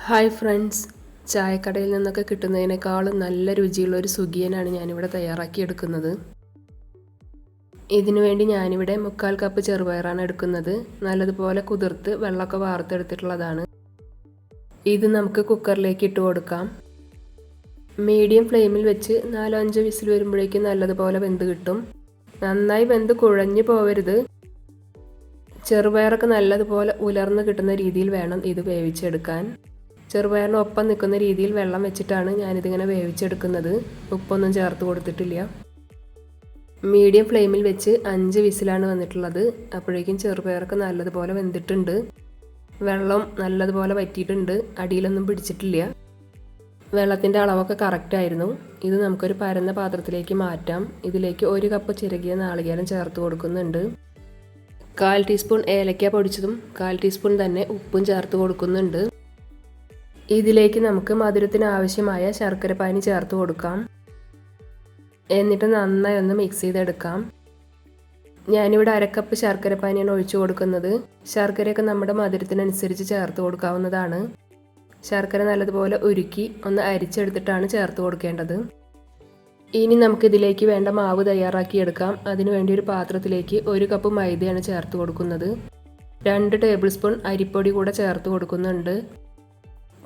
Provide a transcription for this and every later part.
Hi friends. ചായക്കടയിൽ നിന്നൊക്കെ കിട്ടുന്നതിനേക്കാളും നല്ല രുചിയുള്ള ഒരു സുഖിയനാണ് ഞാനിവിടെ തയ്യാറാക്കിയെടുക്കുന്നത് ഇതിനു വേണ്ടി ഞാനിവിടെ മുക്കാൽ കപ്പ് ചെറുപയറാണ് എടുക്കുന്നത്. നല്ലതുപോലെ കുതിർത്ത് വെള്ളമൊക്കെ വാർത്തെടുത്തിട്ടുള്ളതാണ്. ഇത് നമുക്ക് കുക്കറിലേക്ക് ഇട്ട് കൊടുക്കാം. മീഡിയം ഫ്ലെയിമിൽ വെച്ച് നാലോ അഞ്ചോ വിസിൽ വരുമ്പോഴേക്കും നല്ലതുപോലെ വെന്ത് കിട്ടും. നന്നായി വെന്ത് കുഴഞ്ഞു പോവരുത്. ചെറുപയറൊക്കെ നല്ലതുപോലെ ഉലർന്ന് കിട്ടുന്ന രീതിയിൽ വേണം ഇത് വേവിച്ചെടുക്കാൻ. ചെറുപയറിന് ഒപ്പം നിൽക്കുന്ന രീതിയിൽ വെള്ളം വെച്ചിട്ടാണ് ഞാനിതിങ്ങനെ വേവിച്ചെടുക്കുന്നത്. ഉപ്പൊന്നും ചേർത്ത് കൊടുത്തിട്ടില്ല. മീഡിയം ഫ്ലെയിമിൽ വെച്ച് അഞ്ച് വിസിലാണ് വന്നിട്ടുള്ളത്. അപ്പോഴേക്കും ചെറുപയറൊക്കെ നല്ലതുപോലെ വെന്തിട്ടുണ്ട്. വെള്ളം നല്ലതുപോലെ വറ്റിയിട്ടുണ്ട്. അടിയിലൊന്നും പിടിച്ചിട്ടില്ല. വെള്ളത്തിന്റെ അളവൊക്കെ കറക്റ്റായിരുന്നു ഇത് നമുക്കൊരു പരന്ന പാത്രത്തിലേക്ക് മാറ്റാം. ഇതിലേക്ക് ഒരു കപ്പ് ചിരകിയ നാളികേരം ചേർത്ത് കൊടുക്കുന്നുണ്ട്. കാൽ ടീസ്പൂൺ ഏലക്ക പൊടിച്ചതും കാൽ ടീസ്പൂൺ തന്നെ ഉപ്പും ചേർത്ത് കൊടുക്കുന്നുണ്ട്. ഇതിലേക്ക് നമുക്ക് മധുരത്തിന് ആവശ്യമായ ശർക്കര പാനി ചേർത്ത് കൊടുക്കാം. എന്നിട്ട് നന്നായി ഒന്ന് മിക്സ് ചെയ്തെടുക്കാം. ഞാനിവിടെ അരക്കപ്പ് ശർക്കര പാനിയാണ് ഒഴിച്ചു കൊടുക്കുന്നത്. ശർക്കരയൊക്കെ നമ്മുടെ മധുരത്തിനനുസരിച്ച് ചേർത്ത് കൊടുക്കാവുന്നതാണ്. ശർക്കര നല്ലതുപോലെ ഉരുക്കി ഒന്ന് അരിച്ചെടുത്തിട്ടാണ് ചേർത്ത് കൊടുക്കേണ്ടത്. ഇനി നമുക്കിതിലേക്ക് വേണ്ട മാവ് തയ്യാറാക്കിയെടുക്കാം അതിനുവേണ്ടി ഒരു പാത്രത്തിലേക്ക് ഒരു കപ്പ് മൈദയാണ് ചേർത്ത് കൊടുക്കുന്നത്. രണ്ട് ടേബിൾ സ്പൂൺ അരിപ്പൊടി കൂടെ ചേർത്ത് കൊടുക്കുന്നുണ്ട്.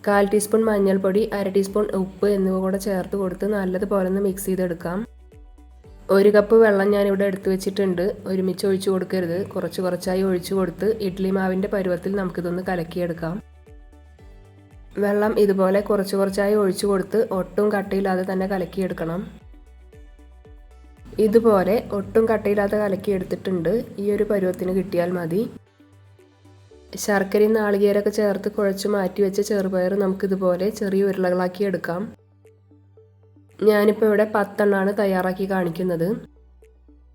കാൽ ടീസ്പൂൺ മഞ്ഞൾപ്പൊടി അര ടീസ്പൂൺ ഉപ്പ് എന്നിവ കൂടെ ചേർത്ത് കൊടുത്ത് നല്ലതുപോലെ ഒന്ന് മിക്സ് ചെയ്തെടുക്കാം. ഒരു കപ്പ് വെള്ളം ഞാനിവിടെ എടുത്തു വെച്ചിട്ടുണ്ട്. ഒരുമിച്ച് ഒഴിച്ചു കൊടുക്കരുത്. കുറച്ച് കുറച്ചായി ഒഴിച്ചു കൊടുത്ത് ഇഡ്ലി മാവിന്റെ പരുവത്തിൽ നമുക്കിതൊന്ന് കലക്കിയെടുക്കാം. വെള്ളം ഇതുപോലെ കുറച്ച് കുറച്ചായി ഒഴിച്ചു കൊടുത്ത് ഒട്ടും കട്ടയില്ലാതെ തന്നെ കലക്കിയെടുക്കണം. ഇതുപോലെ ഒട്ടും കട്ടയില്ലാതെ കലക്കിയെടുത്തിട്ടുണ്ട്. ഈ ഒരു പരുവത്തിന് കിട്ടിയാൽ മതി. ശർക്കരയും നാളികേരമൊക്കെ ചേർത്ത് കുഴച്ച് മാറ്റി വെച്ച ചെറുപയർ നമുക്കിതുപോലെ ചെറിയ ഉരുളകളാക്കി എടുക്കാം. ഞാനിപ്പോൾ ഇവിടെ പത്തെണ്ണമാണ് തയ്യാറാക്കി കാണിക്കുന്നത്.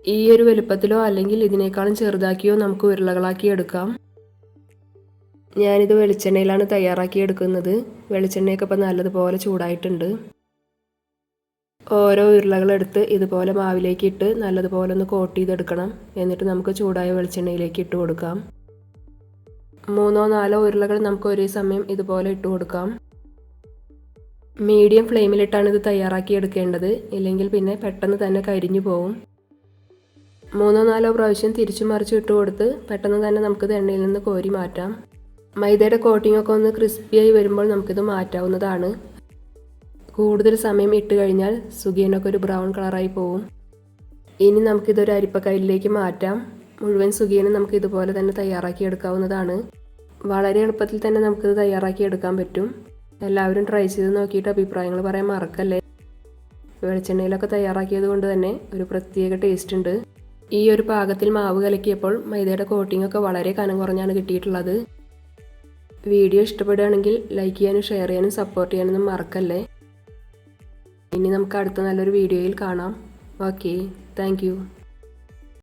ഈ ഒരു വലുപ്പത്തിലോ അല്ലെങ്കിൽ ഇതിനേക്കാളും ചെറുതാക്കിയോ നമുക്ക് ഉരുളകളാക്കി എടുക്കാം. ഞാനിത് വെളിച്ചെണ്ണയിലാണ് തയ്യാറാക്കി എടുക്കുന്നത്. വെളിച്ചെണ്ണയൊക്കെ ഇപ്പോൾ നല്ലതുപോലെ ചൂടായിട്ടുണ്ട്. ഓരോ ഉരുളകളെടുത്ത് ഇതുപോലെ മാവിലേക്ക് ഇട്ട് നല്ലതുപോലെ ഒന്ന് കോട്ട് ചെയ്തെടുക്കണം. എന്നിട്ട് നമുക്ക് ചൂടായ വെളിച്ചെണ്ണയിലേക്ക് ഇട്ട് കൊടുക്കാം. മൂന്നോ നാലോ ഉരുളകൾ നമുക്ക് ഒരേ സമയം ഇതുപോലെ ഇട്ട് കൊടുക്കാം. മീഡിയം ഫ്ലെയിമിലിട്ടാണ് ഇത് തയ്യാറാക്കി എടുക്കേണ്ടത്. ഇല്ലെങ്കിൽ പിന്നെ പെട്ടെന്ന് തന്നെ കരിഞ്ഞു പോവും. മൂന്നോ നാലോ പ്രാവശ്യം തിരിച്ചു മറിച്ച് ഇട്ട് കൊടുത്ത് പെട്ടെന്ന് തന്നെ നമുക്കിത് എണ്ണയിൽ നിന്ന് കോരി മാറ്റാം. മൈദയുടെ കോട്ടിംഗ് ഒക്കെ ഒന്ന് ക്രിസ്പിയായി വരുമ്പോൾ നമുക്കിത് മാറ്റാവുന്നതാണ്. കൂടുതൽ സമയം ഇട്ട് കഴിഞ്ഞാൽ സുഖിയനൊക്കെ ഒരു ബ്രൗൺ കളറായി പോവും. ഇനി നമുക്കിതൊരു അരിപ്പക്കയിലേക്ക് മാറ്റാം. മുഴുവൻ സുഖിയനും നമുക്ക് ഇതുപോലെ തന്നെ തയ്യാറാക്കി എടുക്കാവുന്നതാണ്. വളരെ എളുപ്പത്തിൽ തന്നെ നമുക്കിത് തയ്യാറാക്കി എടുക്കാൻ പറ്റും. എല്ലാവരും ട്രൈ ചെയ്ത് നോക്കിയിട്ട് അഭിപ്രായങ്ങൾ പറയാൻ മറക്കല്ലേ? വെളിച്ചെണ്ണയിലൊക്കെ തയ്യാറാക്കിയത് കൊണ്ട് തന്നെ ഒരു പ്രത്യേക ടേസ്റ്റ് ഉണ്ട്. ഈ ഒരു പാകത്തിൽ മാവ് കലക്കിയപ്പോൾ മൈദയുടെ കോട്ടിംഗ് ഒക്കെ വളരെ കനം കുറഞ്ഞാണ് കിട്ടിയിട്ടുള്ളത്. വീഡിയോ ഇഷ്ടപ്പെടുകയാണെങ്കിൽ ലൈക്ക് ചെയ്യാനും ഷെയർ ചെയ്യാനും സപ്പോർട്ട് ചെയ്യാനൊന്നും മറക്കല്ലേ? ഇനി നമുക്ക് അടുത്ത നല്ലൊരു വീഡിയോയിൽ കാണാം. Okay thank